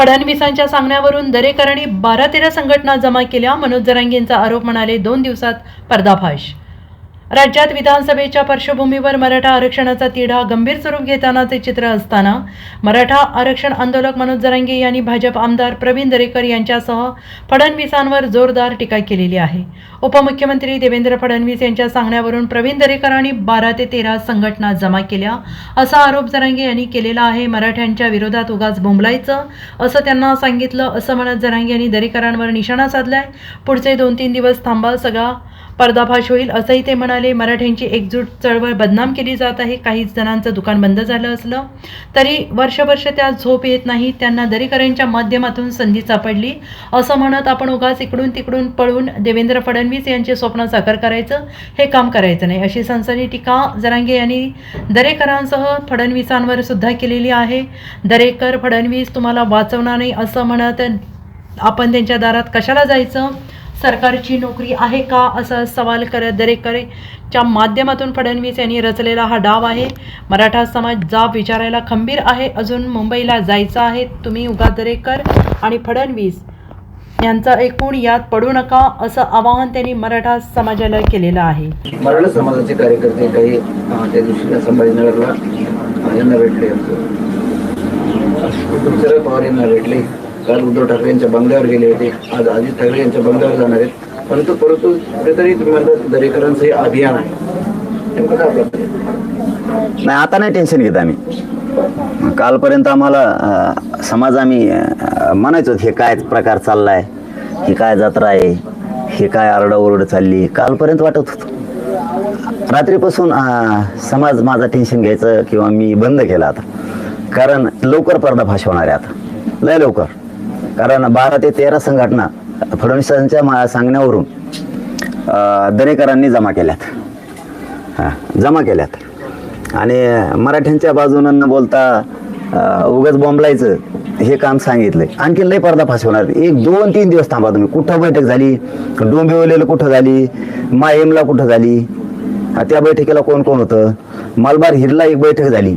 फडणवीसांच्या सांगण्यावरून दरेकरांनी बारा तेरा संघटना जमा केल्या. मनोज जरांगेंचा आरोप म्हणाले दोन दिवसात पर्दाफाश राज्यात विधानसभेच्या पार्श्वभूमीवर मराठा आरक्षणाचा तिढा गंभीर स्वरूप घेतानाचे चित्र असताना मराठा आरक्षण आंदोलक मनोज जरांगे यांनी भाजप आमदार प्रवीण दरेकर यांच्यासह फडणवीसांवर जोरदार टीका केलेली आहे. उपमुख्यमंत्री देवेंद्र फडणवीस यांच्या सांगण्यावरून प्रवीण दरेकरांनी बारा ते तेरा संघटना जमा केल्या. असा आरोप जरांगे यांनी केलेला आहे. मराठ्यांच्या विरोधात उगाच बोंबलायचं असं त्यांना सांगितलं असं म्हणत जरांगे यांनी दरेकरांवर निशाणा साधलाय. पुढचे दोन तीन दिवस थांबा सगळा पर्दाफाश होईल असंही ते म्हणाले. मराठ्यांची एकजूट चळवळ बदनाम केली जात आहे. काही जणांचं दुकान बंद झालं असलं तरी वर्षवर्ष त्या झोप येत नाही. त्यांना दरेकरांच्या माध्यमातून संधी सापडली. असं म्हणत आपण उगाच इकडून तिकडून पळून देवेंद्र फडणवीस यांचे स्वप्न साकार करायचं हे काम करायचं नाही. अशी संसदी टीका जरांगे यांनी दरेकरांसह फडणवीसांवर सुद्धा केलेली आहे. दरेकर फडणवीस तुम्हाला वाचवणार नाही असं म्हणत आपण त्यांच्या दारात कशाला जायचं? सरकारची नोकरी आहे का असा सवाल करत दरेकरेच्या माध्यमातून फडणवीस यांनी रचलेला हा डाव आहे. मराठा समाज जाब विचारायला खंबीर आहे. अजून मुंबईला जायचं आहे. तुम्ही उगा दरेकर आणि फडणवीस यांचा एकूण यात पडू नका असं आवाहन त्यांनी मराठा समाजाला केलेलं आहे. मराठा समाजाचे कार्यकर्ते काही त्या दिवशी संभाजीनगरला यांना भेटले. पवार यांना भेटले. काल उद्धव ठाकरे यांच्या बंगल्यावर गेले होते. आज अजित ठाकरे यांच्या बंगल्यावर जाणार आहेत. परंतु परंतु कुठेतरी तुम्ही म्हणतात दरेकरांचं हे अभियान आहे. नेमकं काय नाही आता नाही टेन्शन घेत आम्ही. कालपर्यंत आम्हाला समाज आम्ही म्हणायचो हे काय प्रकार चाललाय ही काय जत्रा आहे हे काय आरडाओरड चालली कालपर्यंत वाटत होतं. रात्रीपासून समाज माझा टेन्शन घ्यायचं किंवा मी बंद केला आता. कारण लवकर पर्दाफाश होणार आहे आता. लय लवकर. कारण बारा ते तेरा संघटना फडणवीसांच्या मा- सांगण्यावरून दरेकरांनी जमा केल्यात. हां जमा केल्यात. आणि मराठ्यांच्या बाजूनं न बोलता उगाच बॉम्बलायचं हे काम सांगितलंय. आणखी लय पर्दाफाश होणार. एक दोन तीन दिवस थांबा तुम्ही. कुठं बैठक झाली? डोंबिवलीला कुठं झाली? मायमला कुठं झाली? त्या बैठकीला कोण कोण होतं? मलबार हिरला एक बैठक झाली.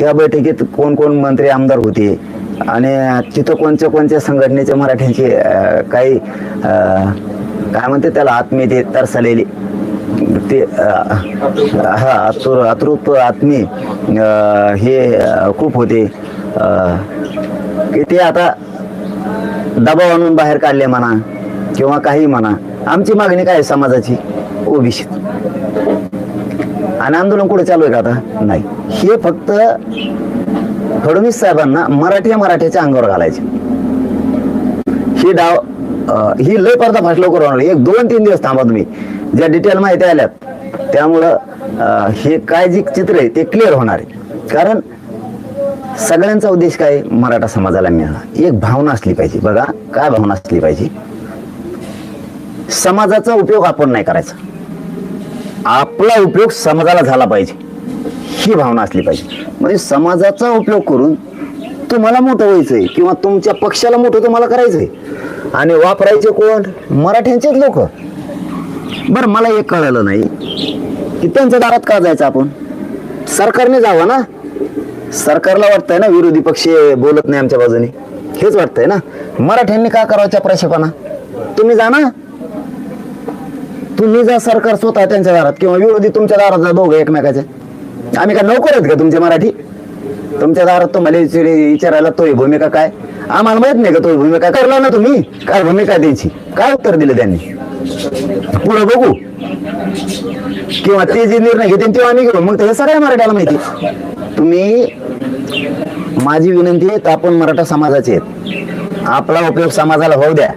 त्या बैठकीत कोण कोण मंत्री आमदार होते? आणि तिथं कोणत्या कोणत्या संघटनेचे मराठ्यांचे काही काय म्हणते त्याला आत्मीयते तरसलेली ते हा अतुर अतृप्त आत्मी हे खूप होते. की ते आता दबाव आणून बाहेर काढले म्हणा किंवा काही म्हणा आमची मागणी काय आहे समाजाची? ओबीसी. आणि आंदोलन कुठे चालू आहे का आता? नाही. हे फक्त फडणवीस साहेबांना मराठी मराठ्याच्या अंगावर घालायचे. ही डाव अं, ही लय पर्दाफाश लवकर होणार. एक दोन तीन दिवस थांबा तुम्ही. ज्या डिटेल माहिती आल्यात त्यामुळं हे काय जे चित्र आहे ते क्लिअर होणार आहे. कारण सगळ्यांचा उद्देश काय मराठा समाजाला मिळाला एक भावना असली पाहिजे. बघा काय भावना असली पाहिजे? समाजाचा उपयोग आपण नाही करायचा. आपला उपयोग समाजाला झाला पाहिजे. ही भावना असली पाहिजे. म्हणजे समाजाचा उपयोग करून तुम्हाला मोठं व्हायचंय किंवा तुमच्या पक्षाला मोठं तुम्हाला करायचंय. आणि वापरायचे कोण? मराठ्यांचेच लोक. बरं मला एक कळालं नाही. की त्यांच्या दारात का जायचं आपण? सरकारने जावं ना? सरकारला वाटतंय ना विरोधी पक्ष बोलत नाही आमच्या बाजूने? हेच वाटतंय ना? मराठ्यांनी का करावच्या चपराशीपणा तुम्ही जा ना. तुम्ही जा सरकार स्वतः त्यांच्या दारात किंवा विरोधी तुमच्या दारात जा दोघं एकमेकाच्या आम्ही काय नोकर आहेत का तुमचे मराठी? तुमच्या दारात तुम्हाला विचार- विचारायला तो भूमिका काय? आम्हाला माहीत नाही का तो भूमिका करला ना तुम्ही? काय भूमिका द्यायची? काय उत्तर दिलं त्यांनी? पुढे बघू. किंवा ते जे निर्णय घेतील तेव्हा आम्ही घेऊ. मग ते सगळ्या मराठ्याला माहिती तुम्ही माझी विनंती आहे तर आपण मराठा समाजाचे आहेत. आपला उपयोग समाजाला होऊ द्या.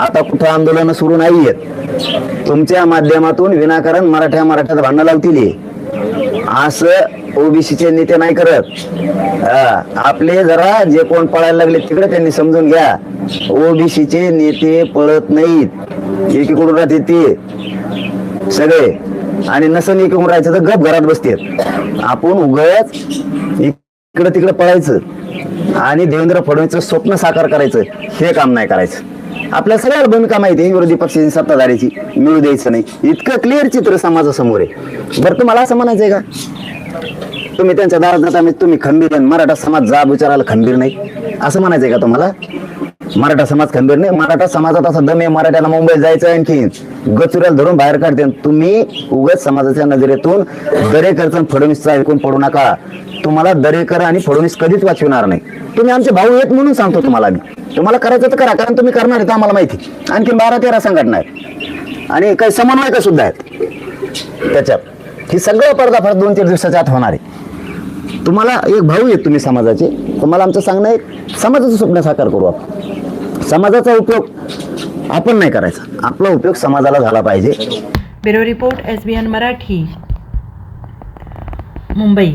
आता कुठं आंदोलन सुरू नाही आहेत तुमच्या माध्यमातून विनाकारण मराठ्या मराठ्यात भांडणं लावतील असं ओबीसीचे नेते नाही करत. हा, आपले जरा जे कोण पळायला लागले तिकडे त्यांनी समजून घ्या. ओबीसीचे नेते पळत नाहीत. एकीकडून राहते ते. सगळे. आणि नसन एकीकडून राहायचं तर गप घरात बसते आपण उगच इकडं तिकडं पळायचं. आणि देवेंद्र फडणवीसचं स्वप्न साकार करायचं. हे काम नाही करायचं. आपल्या सगळ्याला भूमिका माहिती आहे विरोधी पक्षाची सत्ताधारीची मिळू द्यायचं नाही. इतकं क्लिअर चित्र समाजासमोर आहे. बरं तुम्हाला असं म्हणायचं आहे का? तुम्ही त्यांच्या दारात जाता तुम्ही खंबीर मराठा समाज जा विचारायला खंबीर नाही. असं म्हणायचंय का तुम्हाला? मराठा समाज खंबीर नाही. मराठा समाजात असा दम आहे मराठ्यांना मुंबईत जायचं आणखी गचुऱ्याला धरून बाहेर काढते. तुम्ही उगाच समाजाच्या नजरेतून दरेकरचा आणि ऐकून पडू नका. तुम्हाला दरेकर आणि फडणवीस कधीच वाचविणार नाही. तुम्ही आमचे भाऊ आहेत म्हणून सांगतो तुम्हाला मी. तुम्हाला करायचं तर करा कारण तुम्ही करणार आहेत आम्हाला माहिती. आणखी बारा तेरा संघटना आहेत. आणि काही समन्वयक सुद्धा आहेत. त्याच्यात. ही सगळं पर्दाफाश दोन तीन दिवसाच्या आत होणार आहे. तुम्हाला एक भाऊ आहेत तुम्ही समाजाचे. तुम्हाला आमचं सांगणं आहे. समाजाचं स्वप्न साकार करू आपण. समाजाचा उपयोग आपण नाही करायचा. आपला उपयोग समाजाला झाला पाहिजे. Bureau report S B N Marathi Mumbai.